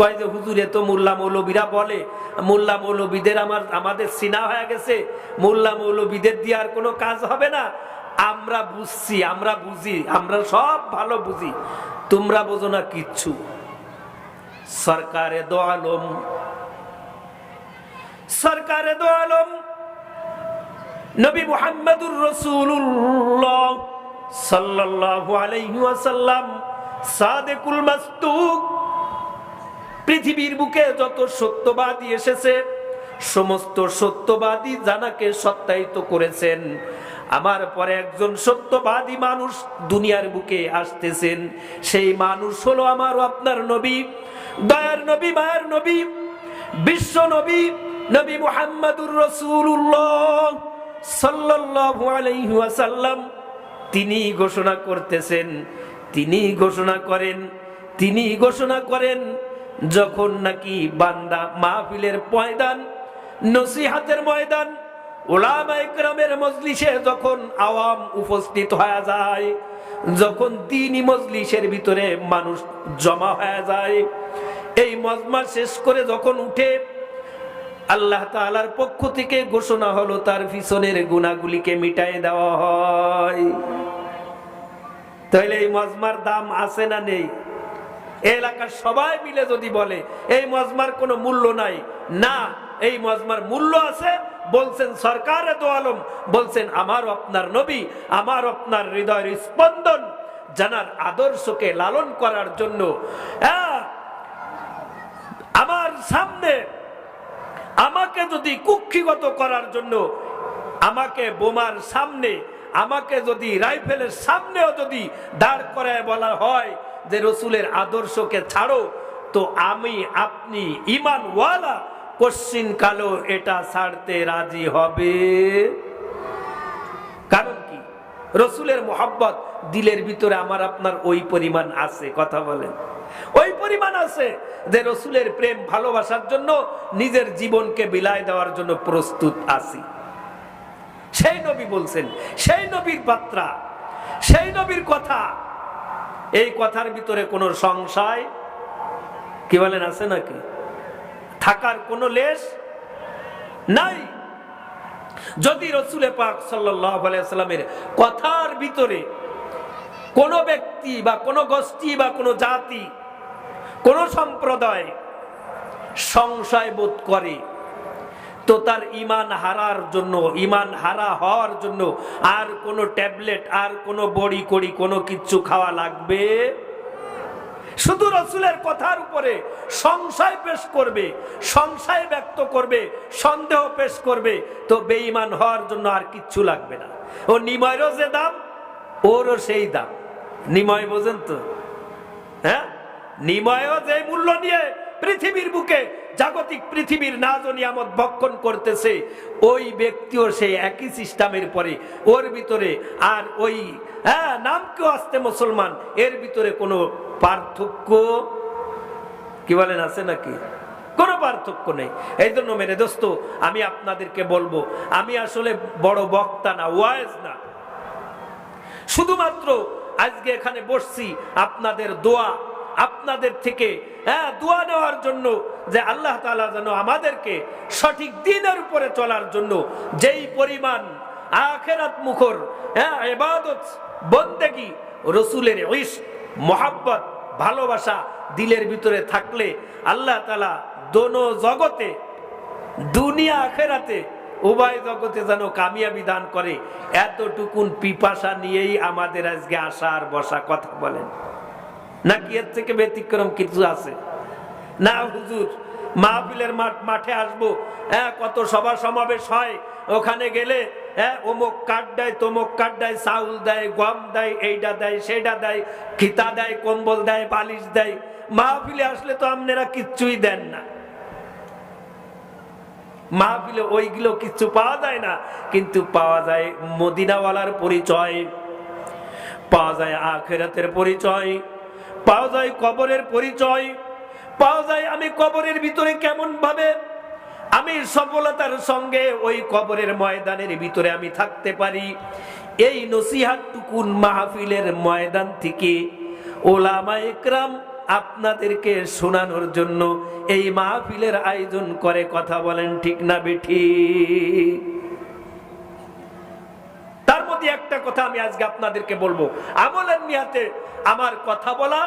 কয় যে, হুজুরে তো মোল্লা মৌলবীরা বলে, মোল্লা মৌলবীদের আমার, আমাদের সিনা হয়ে গেছে, মোল্লা মৌলবীদের দিয়ে আর কোনো কাজ হবে না। আমরা বুঝছি, আমরা বুঝি, আমরা সব ভালো বুঝি। তোমরা বোঝো না কিচ্ছু। সরকারে দো আলম, সরকারে দো আলম, নবী মুহাম্মদুর রসুল্লাহ সাল্লাল্লাহু আলাইহি ওয়াসাল্লাম সাদেকুল মাসতুক পৃথিবীর বুকে যত সত্যবাদী এসেছে, সমস্ত সত্যবাদী জানাকে সত্যায়িত করেছেন। আমার পরে একজন সত্যবাদী মানুষ দুনিয়ার বুকে আসতেছেন। সেই মানুষ হলো আমার আপনার নবী। দয়ার নবী, মায়ের নবী, বিশ্ব নবী নবী মুহাম্মাদুর রসুল্লাহ সাল্লাল্লাহু আলাইহি ওয়াসাল্লাম। তিনি ঘোষণা করতেছেন, তিনি ঘোষণা করেন, তিনি ঘোষণা করেন যখন নাকি বান্দা মাহফিলের ময়দান, নসিহাতের ময়দান ওলামা ইকরামের মজলিসে যখন আওয়াম উপস্থিত হয়ে যায়, যখন দিনই মজলিসের ভিতরে মানুষ জমা হয়ে যায়, এই মজমা শেষ করে যখন উঠে, আল্লাহ তাআলার পক্ষ থেকে ঘোষণা হলো তার পিছনের গুণাগুলিকে মিটাই দেওয়া হয়। তাহলে এই মজমার দাম আছে না নেই? এলাকার সবাই মিলে যদি বলে, এই মজমার কোনো মূল্য নাই। না, এই মজমার মূল্য আছে। বলছেন, সরকার তো আলম। বলছেন, আমার আপনার নবী, আমার আপনার হৃদয়ের স্পন্দন, জানার আদর্শকে লালন করার জন্য। আমার সামনে আমাকে যদি কুক্ষিগত করার জন্য, আমাকে বোমার সামনে, আমাকে যদি রাইফেলের সামনেও যদি দাঁড় করায় বলা হয় যে রসুলের আদর্শকে ছাড়ো, তো আমি, আপনি ইমানওয়ালা কশ্চিন কালো এটা ছাড়তে রাজি হবে। কারণ কি? রসুলের মোহাব্বত দিলের ভিতরে আমার আপনার ওই পরিমাণ আছে, কথা বলেন। ওই পরিমাণ আছে যে রসুলের প্রেম ভালোবাসার জন্য নিজের জীবনকে বিলায় দেওয়ার জন্য প্রস্তুত আছি। সেই নবী বলছেন, সেই নবীর বার্তা, সেই নবীর কথা এই কথার ভিতরে কোনো সংশয়? কি বলেন, আছে নাকি? থাকার কোনো লেশ নাই? যদি রসুলে পাক সাল্লামের কথার ভিতরে কোন ব্যক্তি বা কোন গোষ্ঠী বা কোন জাতি, কোন সম্প্রদায় সংশয় বোধ করে তো তার ইমান হারার জন্য, ইমান হারা হওয়ার জন্য আর কোনো ট্যাবলেট আর কোনো বড়ি কড়ি কোনো কিচ্ছু খাওয়া লাগবে? শুধু রসুলের কথার উপরে সংশয় পেশ করবে, সংশয় ব্যক্ত করবে, সন্দেহ পেশ করবে, তো বেঈমান হওয়ার জন্য আর কিচ্ছু লাগবে না। ও নিময়েরও যে দাম, ওরও সেই দাম। নিময় বোঝেন তো? হ্যাঁ? নিময়ও যে মূল্য নিয়ে পৃথিবীর বুকে জাগতিক পৃথিবীর নাজ নিয়ামত ভক্ষণ করতেছে, ওই ব্যক্তিও সেই একই সিস্টেমের পরে ওর ভিতরে আর ওই হ্যাঁ নাম কেউ আসতে মুসলমান, এর ভিতরে কোনো পার্থক্য, কি বলেন, আছে নাকি? কোনো পার্থক্য নেই। এই জন্য মেরে দোস্ত, আমি আপনাদেরকে বলব, আমি আসলে বড় বক্তা না, ওয়াইজ না। শুধুমাত্র আজকে এখানে বসছি আপনাদের দোয়া, আপনাদের থেকে হ্যাঁ দোয়া নেওয়ার জন্য যে আল্লাহ তালা যেন আমাদেরকে সঠিক দিনের উপরে চলার জন্য যেই পরিমাণ আখেরাত মুখর হ্যাঁ এবাদত বন্দেগি, রসুলের ইস মোহাব্বত, ভালোবাসা দিলের ভিতরে থাকলে আল্লাহ তালা দোনো জগতে, দুনিয়া আখেরাতে উভয় জগতে যেন কামিয়াবি দান করে। এতটুকুন পিপাসা নিয়েই আমাদের আজকে আসার বসা কথা বলেন। নাকি এর থেকে ব্যতিক্রম কিছু আছে? না, হুজুর, মাহফিলের মাঠ আসব। হ্যাঁ কত সভা সমাবেশ হয়, ওখানে গেলে হ্যাঁ অমুক কাঠ দেয়, তমুক কাঠ দেয়, চাউল দেয়, গম দেয় এইটা দেয় সেটা দেয়, খিতা দেয়, কম্বল দেয়, বালিশ দেয়। মাহফিলে আসলে তো আপনারা কিচ্ছুই দেন না। মাহফিলে ওইগুলো কিছু পাওয়া যায় না, কিন্তু পাওয়া যায় মদিনাওয়ালার পরিচয়, পাওয়া যায় আখেরাতের পরিচয়, পাওয়া যায় কবরের পরিচয়। পাওয়া যায় আমি কবরের ভিতরে কেমন ভাবে? আমি সফলতার সঙ্গে ওই কবরের ময়দানের ভিতরে আমি থাকতে পারি। এই নসিহাত টুকুন মাহফিলের ময়দান থেকে ওলামা একরাম আপনাদেরকে শোনানোর জন্য এই মাহফিলের আয়োজন করে কথা বলেন ঠিক না বেঠি? তার মধ্যে একটা কথা আমি আজকে আপনাদেরকে বলব। আমলের নিয়াতে আমার কথা বলা,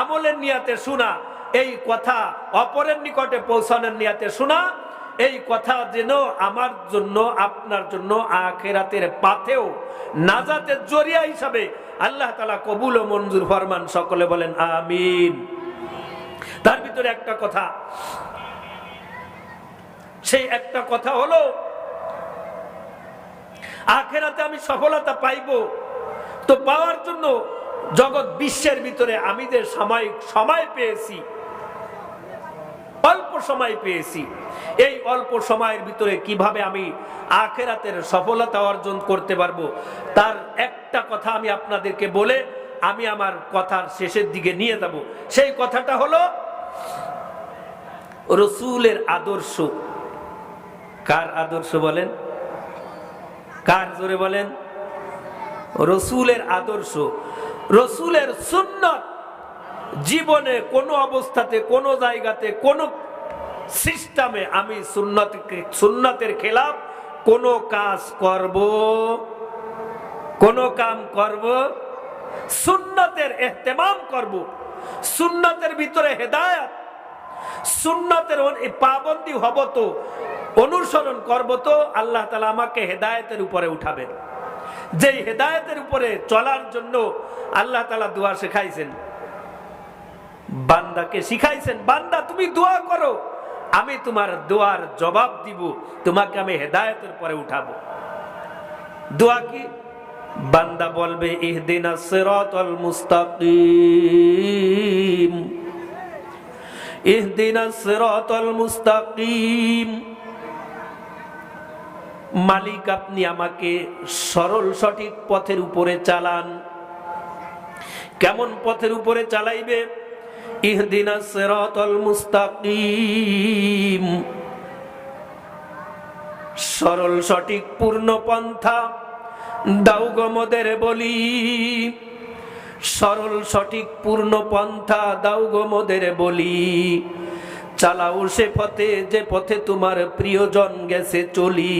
আমলের নিয়াতে শোনা এই কথা অপরের নিকটে পৌঁছানোর নিয়াতে শোনা, এই কথা যেন আমার জন্য, আপনার জন্য আখেরাতের পাথেও নাজাতের জরিয়া হিসাবে আল্লাহ তালা কবুল ও মঞ্জুর ফরমান সকলে বলেন, আমিন। তার ভিতরে একটা কথা। সেই একটা কথা হলো, আখেরাতে আমি সফলতা পাইব, তো পাওয়ার জন্য জগৎ বিশ্বের ভিতরে আমি যে সাময়িক সময় পেয়েছি। সময় পেয়েছি। এই অল্প সময়ের ভিতরে কীভাবে আমি আখেরাতের সফলতা অর্জন করতে পারব, তার একটা কথা আমি আপনাদেরকে বলে আমি আমার কথার শেষের দিকে নিয়ে যাব। সেই কথাটা হলো, রসুলের আদর্শ। কার আদর্শ বলেন? কার জোরে বলেন? রসুলের আদর্শ। রসুলের সুন্নত। জীবনে কোনো অবস্থাতে, কোনো জায়গাতে, কোনো সিস্টেমে আমি সুন্নত সুন্নতের খেলাফ কোনো কাজ করব, কোনো কাম করব, সুন্নতের এহতেমাম করব, সুন্নতের ভিতরে হেদায়াত, সুন্নতের পাবন্দি হব তো, অনুসরণ করব তো, আল্লাহ তালা আমাকে হেদায়তের উপরে উঠাবেন। যেই হেদায়তের উপরে চলার জন্য আল্লাহ তালা দোয়া শেখাইছেন। বান্দাকে শিখাইছেন, বান্দা তুমি দোয়া করো। আমি তোমার দোয়ার জবাব দিব, তোমাকে আমি হেদায়তের পরে উঠাবো। দোয়া কি? বান্দা বলবে, ইহদিনা ইহদিনা মালিক, আপনি আমাকে সরল সঠিক পথের উপরে চালান। কেমন পথের উপরে চালাইবে? সরল সঠিক পূর্ণ পন্থা দাউগমদের বলি। সরল সঠিক পূর্ণ পন্থা দাউগমদের বলি। চালাও সে পথে, যে পথে তোমার প্রিয়জন গেছে চলি।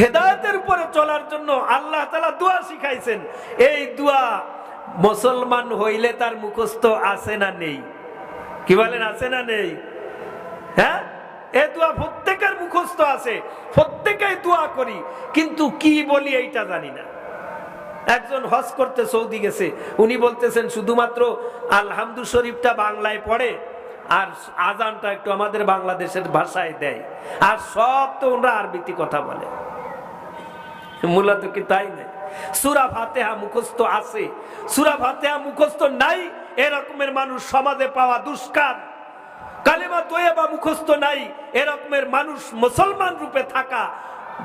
হেদায়তের উপরে চলার জন্য আল্লাহ তালা দোয়া শিখাইছেন। এই দোয়া মুসলমান হইলে তার মুখস্থ আছে না নেই। কি বলেন, আছে না নেই? হ্যাঁ? এ দোয়া প্রত্যেকের মুখস্থ আছে, প্রত্যেকেই দোয়া করি, কিন্তু কি বলি এইটা জানি না। একজন হজ করতে সৌদি গেছে, উনি বলতেছেন, শুধুমাত্র আলহামদু শরীফটা বাংলায় পড়ে, আর আজানটা একটু আমাদের বাংলাদেশের ভাষায় দেয়। আর সব তো ওরা আরবিতে কথা বলে। মূলত কি তাই নাই সুরা ফাতেহা মুখস্থ আছে। সুরা ফাতেহা মুখস্থ নাই, এরকমের মানুষ সমাজে পাওয়া দুষ্কার। কালেমা তোয়েবা মুখস্থ নাই, এরকমের মানুষ মুসলমান রূপে থাকা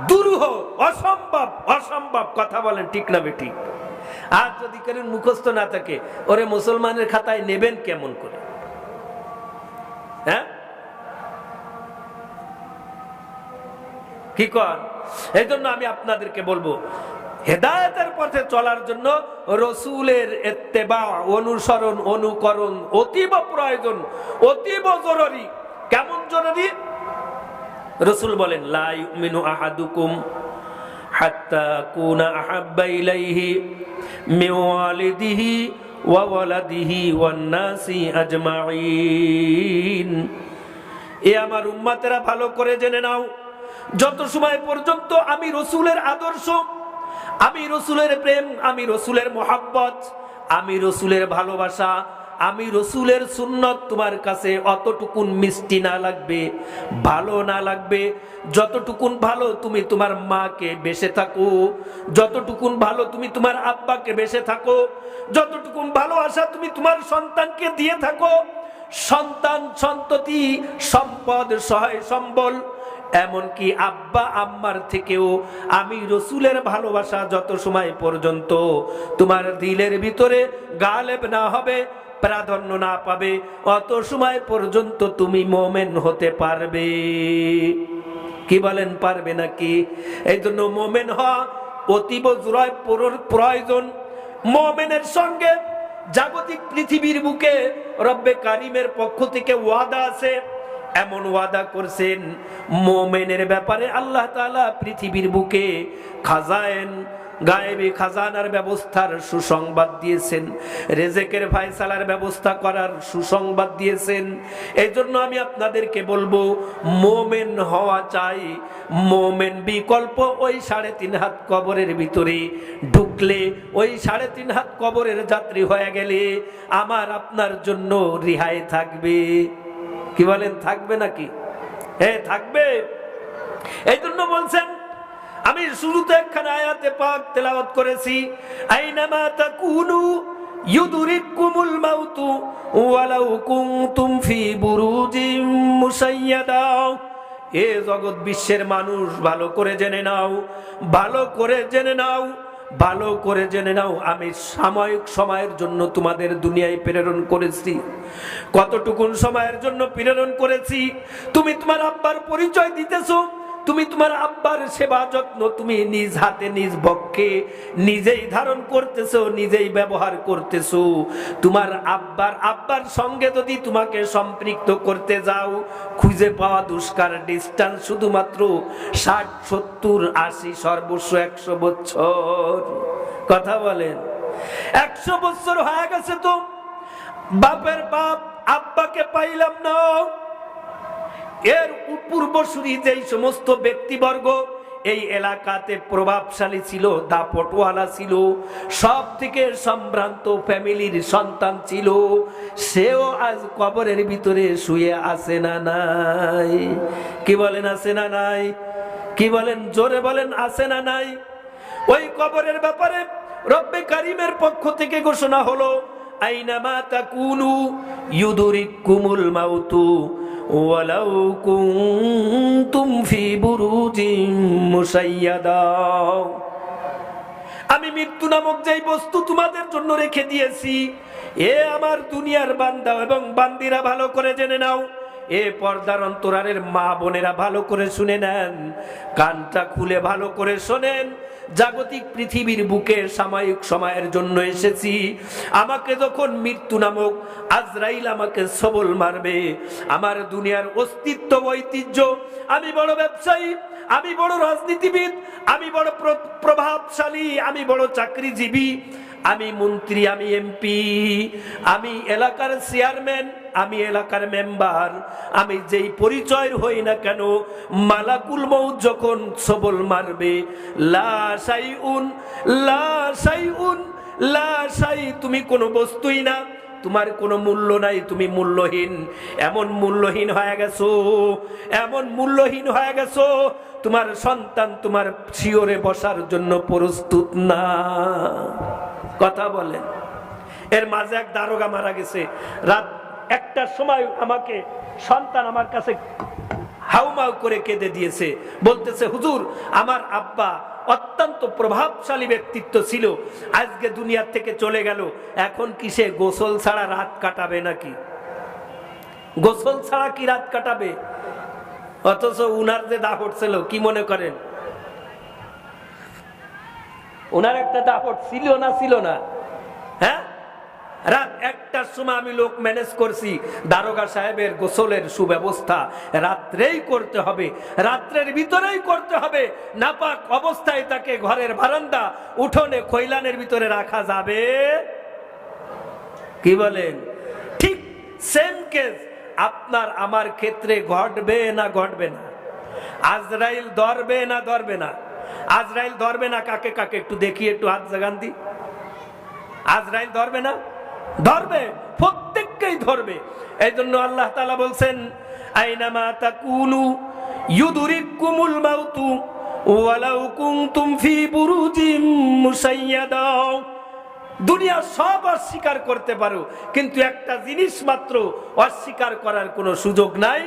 দুরূহ, অসম্ভব অসম্ভব কথা বলেন ঠিক না বেটি আর যদি কেন মুখস্থ না থাকে, ওরে মুসলমানের খাতায় নেবেন কেমন করে? হ্যাঁ? কি কর এই জন্য আমি আপনাদেরকে বলব হেদায়তের পথে চলার জন্য রসুলের এত্তেবা, অনুসরণ, অনুকরণ অতীব প্রয়োজন, অতীব জরুরি। কেমন জরুরি? রসুল বলেন লাই মিনু আহাদুকুম হাত্তা কুনা আহাব্বা ইলাইহি মিন ওয়ালিদিহি ওয়া ওয়ালাদিহি ওয়ান আজমাইন এ আমার উম্মাতেরা ভালো করে জেনে নাও। যত সময় পর্যন্ত আমি রসুলের আদর্শ আমি রসুলের প্রেম, আমি রসুলের মোহাব্বত, আমি রসুলের ভালোবাসা, আমি রসুলের সুন্নত। তোমার কাছে অতটুকুন মিষ্টি না লাগবে, ভালো না লাগবে। যতটুকুন ভালো তুমি তোমার মাকে বেসে থাকো, যতটুকুন ভালো তুমি তোমার আব্বাকে বেসে থাকো, যতটুকুন ভালোবাসা তুমি তোমার সন্তানকে দিয়ে থাকো, সন্তান সন্ততি, সম্পদ সহায় সম্বল। এমনকি আব্বা আম্মার থেকেও আমি রসুলের ভালোবাসা যত সময় পর্যন্ত তোমার দিলের ভিতরে গালেব না হবে, প্রাধান্য না পাবে, অত সময় পর্যন্ত তুমি মোমেন হতে পারবে। কি বলেন, পারবে নাকি? এই জন্য মোমেন হওয়া অতীব প্রয়োজন। মোমেনের সঙ্গে জাগতিক পৃথিবীর বুকে রব্বে কারিমের পক্ষ থেকে ওয়াদা আছে। এমন ওয়াদা করছেন, মোমেনের ব্যাপারে আল্লাহ তাআলা পৃথিবীর বুকে খাজায়েন, গায়েবী খাজানার ব্যবস্থার সুসংবাদ দিয়েছেন, রেজেকের ফায়সালার ব্যবস্থা করার সুসংবাদ দিয়েছেন। এই জন্য আমি আপনাদেরকে বলব, মোমেন হওয়া চাই, মোমেন বিকল্প ওই সাড়ে তিন হাত কবরের ভিতরে ঢুকলে, ওই সাড়ে তিন হাত কবরের যাত্রী হয়ে গেলে আমার আপনার জন্য রিহাই থাকবে। কি বলেন, থাকবে নাকি? হ্যাঁ থাকবে। এই জন্য বলছেন, আমি শুরুতে একখানে আয়াতে পাক তেলাওয়াত করেছি, আইনামা তাকুনু ইউদরিকুমুল মাউতু ওয়ালাউ কুনতুম ফি বুরুজিম মুসাইয়াদা। এ জগৎ বিশ্বের মানুষ, ভালো করে জেনে নাও, ভালো করে জেনে নাও ভালো করে জেনে নাও, আমি সাময়িক সময়ের জন্য তোমাদের দুনিয়ায় প্রেরণ করেছি। কতটুকুন সময়ের জন্য প্রেরণ করেছি? তুমি তোমার আব্বার পরিচয় দিতেছো। তুমি তোমার আব্বার সেবা যত্ন তুমি নিজ হাতে, নিজ বক্ষে নিজেই ধারণ করতেছো, নিজেই ব্যবহার করতেছো। তোমার আব্বার আব্বার সঙ্গে যদি তোমাকে সম্পৃক্ত করতে যাও, খুঁজে পাওয়া দুষ্কার ডিস্টান্স শুধুমাত্র ষাট, সত্তর, আশি, সর্বস্ব একশো বছর। কথা বলেন। একশো বছর হয়ে গেছে তো। বাপের বাপ আব্বাকে পাইলাম না। এর পূর্বসূরি যেই সমস্ত ব্যক্তিবর্গ, এই এলাকাতে প্রভাবশালী ছিল, দাপটওয়ালা ছিল সব থেকে সম্ভ্রান্ত ফ্যামিলির সন্তান ছিল, সেও আজ কবরের ভিতরে শুয়ে আছে না নাই? কি বলেন আছে না নাই? কি বলেন? জোরে বলেন, আছে না নাই? ওই কবরের ব্যাপারে রব্বে কারিমের পক্ষ থেকে ঘোষণা হলো, আইনামা তাকুনু ইউদুরিকুমুল মাউতু। ওয়ালাউ কুনতুম ফি বুরুজিম মুসাইয়াদা। আমি মৃত্যু নামক যেই বস্তু তোমাদের জন্য রেখে দিয়েছি, এ আমার দুনিয়ার বান্দা এবং বান্দিরা ভালো করে জেনে নাও। এ পর্দার অন্তরারের মা বোনেরা ভালো করে শুনে নেন, কানটা খুলে ভালো করে শোনেন জাগতিক পৃথিবীর বুকে সাময়িক সময়ের জন্য এসেছি। আমাকে যখন মৃত্যু নামক আজরাইল আমাকে সবল মারবে। আমার দুনিয়ার অস্তিত্ব, ঐতিহ্য, আমি বড় ব্যবসায়ী, আমি বড় রাজনীতিবিদ, আমি বড় প্র- প্রভাবশালী, আমি বড় চাকরিজীবী, আমি মন্ত্রী, আমি এমপি, আমি এলাকার চেয়ারম্যান আমি এলাকার মেম্বার, আমি যেই পরিচয়ের হই না কেন, মালাকুল মৌত যখন সবল মারবে সাইউন লাসাই তুমি কোনো বস্তুই না, তোমার কোনো মূল্য নাই, তুমি মূল্যহীন। এমন মূল্যহীন হয়ে গেছো, এমন মূল্যহীন হয়ে গেছো, তোমার সন্তান তোমার শিওরে বসার জন্য প্রস্তুত না। কথা বলেন। এর মাঝে এক দারোগা মারা গেছে, রাত একটার সময় আমাকে সন্তান আমার কাছে হাউমাউ করে কেঁদে দিয়েছে। বলতেছে, হুজুর, আমার আব্বা অত্যন্ত প্রভাবশালী ব্যক্তিত্ব ছিল। আজকে দুনিয়ার থেকে চলে গেল। এখন কি সে গোসল ছাড়া রাত কাটাবে নাকি? গোসল ছাড়া কি রাত কাটাবে? অথচ উনার যে দাপট ছিল, কি মনে করেন? ওনার একটা দাপট ছিল না ছিল না। হ্যাঁ? রাত সময় আমি লোক ম্যানেজ করছি। দারোগা সাহেবের গোসলের সুব্যবস্থা রাত্রেই করতে হবে। রাত্রের ভিতরেই করতে হবে। নাপাক অবস্থায় তাকে ঘরের বারান্দা, উঠোনে খৈলানের ভিতরে রাখা যাবে। কি বলেন? ঠিক সেম কেস আপনার আমার ক্ষেত্রে ঘটবে না ঘটবে না। আজরাইল ধরবে না ধরবে না। আজরাইল ধরবে না, কাকে কাকে একটু দেখি একটু হাত জাগান দি। আজরাইল ধরবে না? ধরবে, প্রত্যেককেই ধরবে। এই জন্য আল্লাহ তালা বলছেন, আইনামা তাকুনু ইউদুরিকুমুল মাউতু ওয়ালাউ কুনতুম ফি বুরুজিম মুসাইয়াদা। দুনিয়া সব অস্বীকার করতে পারো, কিন্তু একটা জিনিস মাত্র অস্বীকার করার কোনো সুযোগ নাই,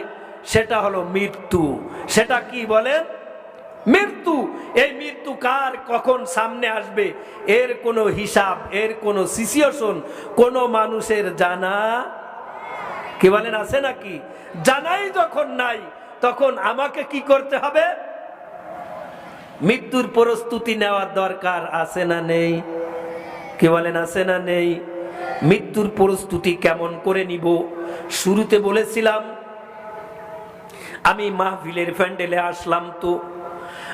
সেটা হলো মৃত্যু। সেটা কি বলেন মৃত্যু, এই মৃত্যু কার, কখন সামনে আসবে, এর কোনো হিসাব, এর কোনো সিচুয়েশন, কোনো মানুষের জানা কি বলেন, আছে নাকি? জানাই যখন নাই, তখন আমাকে কি করতে হবে? মৃত্যুর প্রস্তুতি নেওয়ার দরকার আছে না নেই? কি বলেন, আছে না নেই? মৃত্যুর প্রস্তুতি কেমন করে নিব? শুরুতে বলেছিলাম, আমি মাহফিলের প্যান্ডেলে আসলাম তো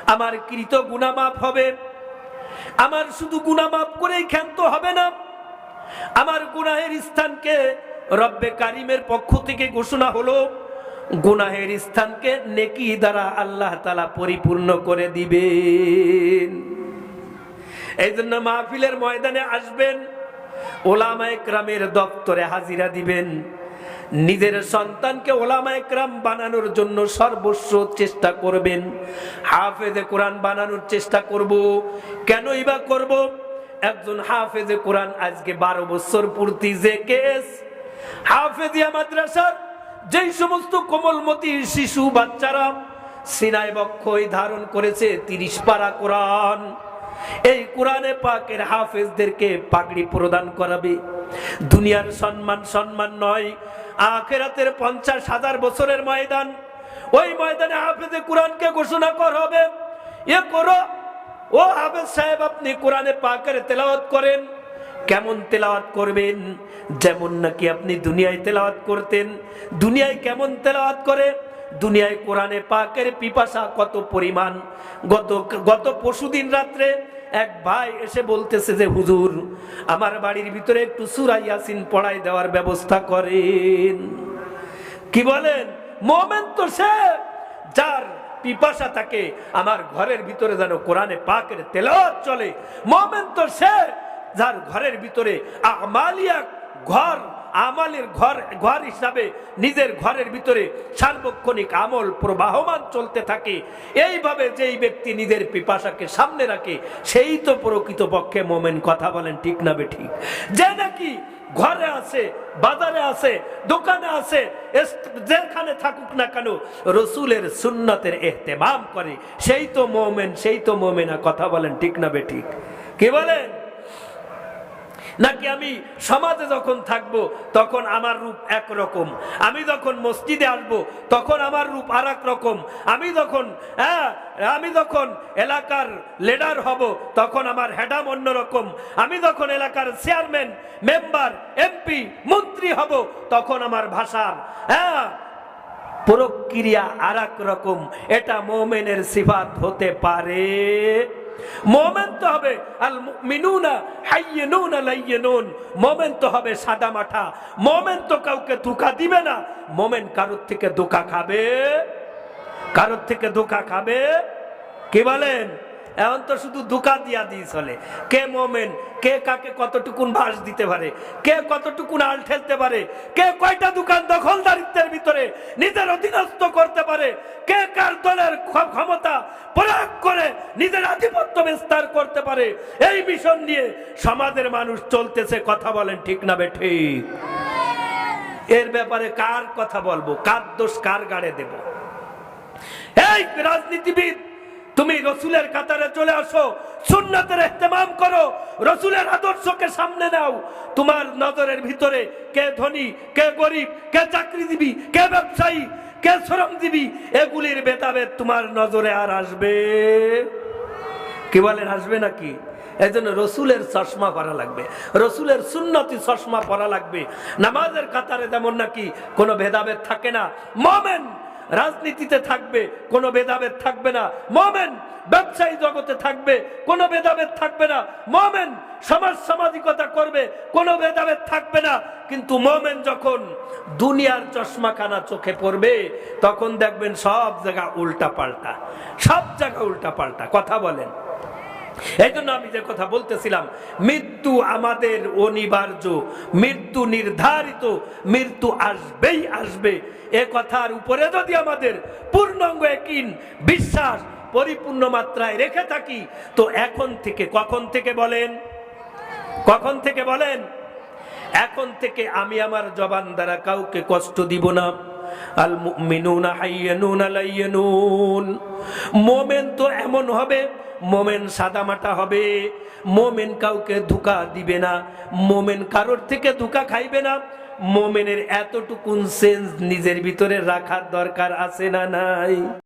আমার কৃত গুণামাপ হবে। আমার শুধু গুণামাপ করেই ক্ষান্ত হবে না। আমার গুনাহের স্থানকে রব্বে কারিমের পক্ষ থেকে ঘোষণা হলো, গুনাহের স্থানকে নেকি দ্বারা আল্লাহ তালা পরিপূর্ণ করে দিবেন। এই জন্য মাহফিলের ময়দানে আসবেন ওলামা একরামের দপ্তরে হাজিরা দিবেন। নিজের সন্তানকে ওলামা একরাম বানানোর জন্য সর্বস্ব চেষ্টা করবেন। হাফেজে কোরআন বানানোর চেষ্টা করব। কেনই বা করব? একজন হাফেজে কোরআন আজকে বারো বছর পূর্তি যে কেস। হাফেজিয়া মাদ্রাসার যেই সমস্ত কোমলমতি শিশু বাচ্চারা সিনাই বক্ষই ধারণ করেছে তিরিশ পারা কোরআন। এই কোরআনে পাকের হাফেজদেরকে পাগড়ি প্রদান করাবে। দুনিয়ার সম্মান সম্মান নয়। আখেরাতের পঞ্চাশ হাজার বছরের ময়দান। ওই ময়দানে হাফেজে কোরআনকে ঘোষণা কর হবে। এ করো। ও হাফেজ সাহেব, আপনি কোরআনে পাকের তেলাওয়াত করেন। কেমন তেলাওয়াত করবেন? যেমন নাকি আপনি দুনিয়ায় তেলাওয়াত করতেন। দুনিয়ায় কেমন তেলাওয়াত করে? দুনিয়ায় কোরআনে পাকের পিপাসা কত পরিমাণ? গত গত পরশুদিন রাত্রে এক ভাই এসে বলতেছে যে, হুজুর, আমার বাড়ির ভিতরে একটু সুরাই ইয়াসিন পড়াই দেওয়ার ব্যবস্থা করেন। কি বলেন? মোমেন তো সে, যার পিপাসা থাকে, আমার ঘরের ভিতরে যেন কোরআনে পাকের তেলাওয়াত চলে। মোমেন তো সে, যার ঘরের ভিতরে আমালিয়া ঘর আমালের ঘর ঘর হিসাবে নিজের ঘরের ভিতরে সার্বক্ষণিক আমল প্রবাহমান চলতে থাকে। এইভাবে যেই ব্যক্তি নিজের পিপাসাকে সামনে রাখে, সেই তো প্রকৃত পক্ষে মোমেন কথা বলেন, ঠিক না বে ঠিক? যে নাকি ঘরে আছে, বাজারে আছে, দোকানে আছে যেখানে থাকুক না কেন, রসুলের সুন্নতের এহতেমাম করে। সেই তো মোমেন, সেই তো মোমেনা কথা বলেন, ঠিক না বে ঠিক? কি বলেন? নাকি আমি সমাজে যখন থাকব, তখন আমার রূপ একরকম? আমি যখন মসজিদে আসব, তখন আমার রূপ আর রকম আমি যখন হ্যাঁ আমি যখন এলাকার লিডার হব, তখন আমার হেডাম অন্যরকম। আমি যখন এলাকার চেয়ারম্যান মেম্বার এমপি মন্ত্রী হব, তখন আমার ভাষার হ্যাঁ প্রক্রিয়া আর রকম এটা মোমেনের সিফাত হতে পারে। মোমেন তো হবে আল মিনুনা হাইয়েনুন লাইয়েনুন মোমেন তো হবে সাদা মাঠা মোমেন তো কাউকে ধোকা দিবে না মোমেন কারোর থেকে ধোকা খাবে কারোর থেকে ধোকা খাবে কি বলেন এখন তো শুধু ধোকা দিয়া দিয়ে চলে। কে মোমেন, কে কাকে কতটুকুন বাস দিতে পারে, কে কতটুকুন আল ঠেলতে পারে, কে কয়টা দোকান দখলদারিত্বের ভিতরে নিজের অধীনস্থ করতে পারে, কে কার দলের ক্ষমতা প্রয়োগ করে নিজের আধিপত্য বিস্তার করতে পারে, এই মিশন নিয়ে সমাজের মানুষ চলতেছে, কথা বলেন ঠিক না বে, ঠিক। এর ব্যাপারে কার কথা বলব? কার দোষ কার গাড়ে দেব? এই রাজনীতিবিদ তুমি রসুলের কাতারে চলে আসো, সুন্নতের ইহতেমাম করো, রসুলের আদর্শকে সামনে নাও। তোমার নজরের ভিতরে কে ধনী, কে গরিব, কে চাকরি দিবি কে ব্যবসায়ী, কে শ্রম দিবি এগুলির বেতাবেদ তোমার নজরে আর আসবে। কি বলেন, আসবে নাকি? এই জন্য রসুলের চশমা পরা লাগবে, রসুলের সুন্নতি চশমা পরা লাগবে। নামাজের কাতারে যেমন নাকি কোনো ভেদাভেদ থাকে না, মোমেন রাজনীতিতে থাকবে, কোনো ভেদাভেদ থাকবে না। মোমেন ব্যবসায়ী জগতে থাকবে, কোনো ভেদাভেদ থাকবে না। মোমেন সমাজ সামাজিকতা করবে, কোনো ভেদাভেদ থাকবে না। কিন্তু মোমেন যখন দুনিয়ার চশমাখানা চোখে পড়বে, তখন দেখবেন সব জায়গা উল্টা পাল্টা সব জায়গা উল্টা পাল্টা কথা বলেন। এই জন্য আমি যে কথা বলতেছিলাম, মৃত্যু আমাদের অনিবার্য, মৃত্যু নির্ধারিত, মৃত্যু আসবেই আসবে। এ কথার উপরে যদি আমাদের পূর্ণাঙ্গ একিন বিশ্বাস পরিপূর্ণ মাত্রায় রেখে থাকি, তো এখন থেকে, কখন থেকে বলেন? কখন থেকে বলেন? এখন থেকে আমি আমার জবান দ্বারা কাউকে কষ্ট দিব না। আল মুমিনুনা হাইয়ানুনা লাইয়ানুন। মোমেন তো এমন হবে মোমেন সাদামাটা হবে। মোমেন কাউকে ধোকা দিবে না। মোমেন কারোর থেকে ধোকা খাইবে না। মোমেনের এতটুকুন সেন্স নিজের ভিতরে রাখার দরকার আছে না নাই?